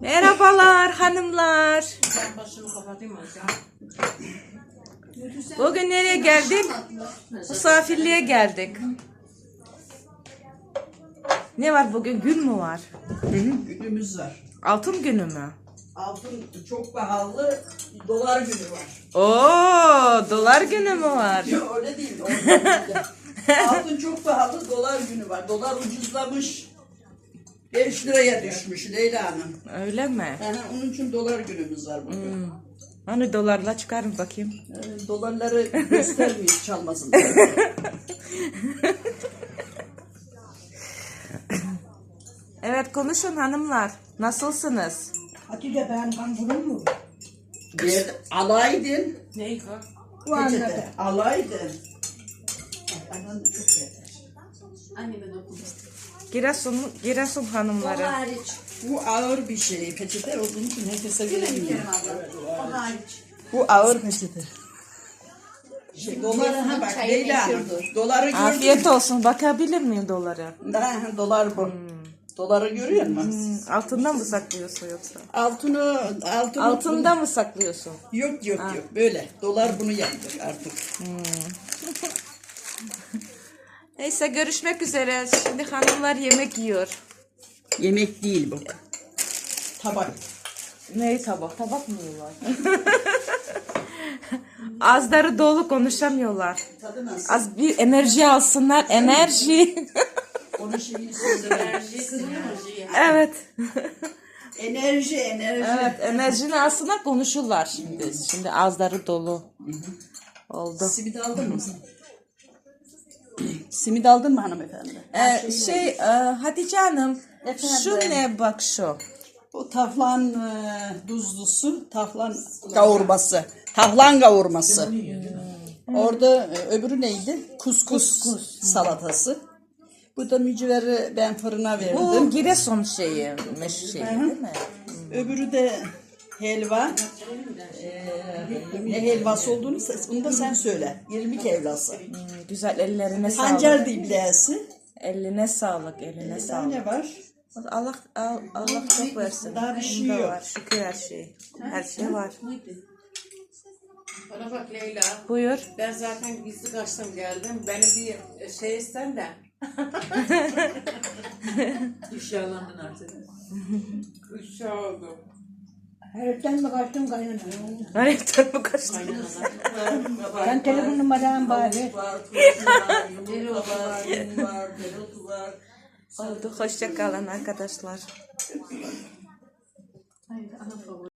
Merhabalar hanımlar. Ben başımı kapatayım hocam. Bugün nereye geldik? Misafirliğe geldik. Ne var bugün? Gün mü var? günümüz var. Altın günü mü? Altın çok pahalı, dolar günü var. Oo, dolar günü mü var? Yok öyle değil. ondan değil. Altın çok pahalı, dolar günü var. Dolar ucuzlamış. 5 liraya düşmüş Leyla Hanım. Öyle mi? Yani onun için dolar günümüz var bugün. Hani dolarla çıkarın bakayım. Ee, dolarları göstermiyor çalmasın. Evet konuşun hanımlar. Nasılsınız? Hatice ben kanguru mu? Bir alaydın. Neyi kız? Bu anladı. Alaydın. Anan çok yeter. Anneme dokunmuştum. Giresun, Giresun hanımları. hariç. Bu ağır bir şey. Peçete olduğu için herkese veremiyor. O hariç. Bu ağır peçete. Şey, doları ha bak Leyla Hanım. Doları gördün Afiyet olsun. Bakabilir miyim doları? Ha, dolar bu. Doları görüyor musun? Hmm, Altından mı saklıyorsun yoksa? Altını, altını Altında mı saklıyorsun? Yok yok yok böyle. Dolar bunu yaptı artık. Neyse görüşmek üzere. Şimdi hanımlar yemek yiyor. Yemek değil bu. Tabak. Ne tabak? Tabak mı yiyorlar? Ağızları dolu konuşamıyorlar. Tadı nasıl? Az bir enerji alsınlar. Enerji. Şeyini söyle. evet. enerji, enerji. Evet enerjini alsınlar konuşurlar şimdi. Şimdi ağızları dolu. Oldu. Simit aldın mı sen? Simit aldın mı hanımefendi? Ee, şey e, Hatice Hanım şu ne bak şu. O taflan e, tuzlusu, taflan kavurması. Taflan kavurması. Orada e, öbürü neydi? Kuskus, salatası. Bu da mücveri ben fırına verdim. Bu Giresun şeyi, meşhur şeyi değil mi? Öbürü de helva. Ee, ne helvası olduğunu onu da sen söyle. 20 helvası. Hmm, güzel ellerine sağlık. Pancar diblesi. Eline sağlık, eline Daha sağlık. ne var? Allah Allah, Allah çok versin. Daha bir şey Bunda yok. Var. Şükür her şey. Her şey var. Bana bak Leyla. Buyur. Ben zaten gizli kaçtım geldim. Benim bir şey isten de. İnşallahın artık. Oldu. Heriften mi kaçtın kaynana? Hayırdır bu kaçtı? Sen telefon numaranı dereotu var. Oldu. Hoşça kalın arkadaşlar. Haydi ana favori.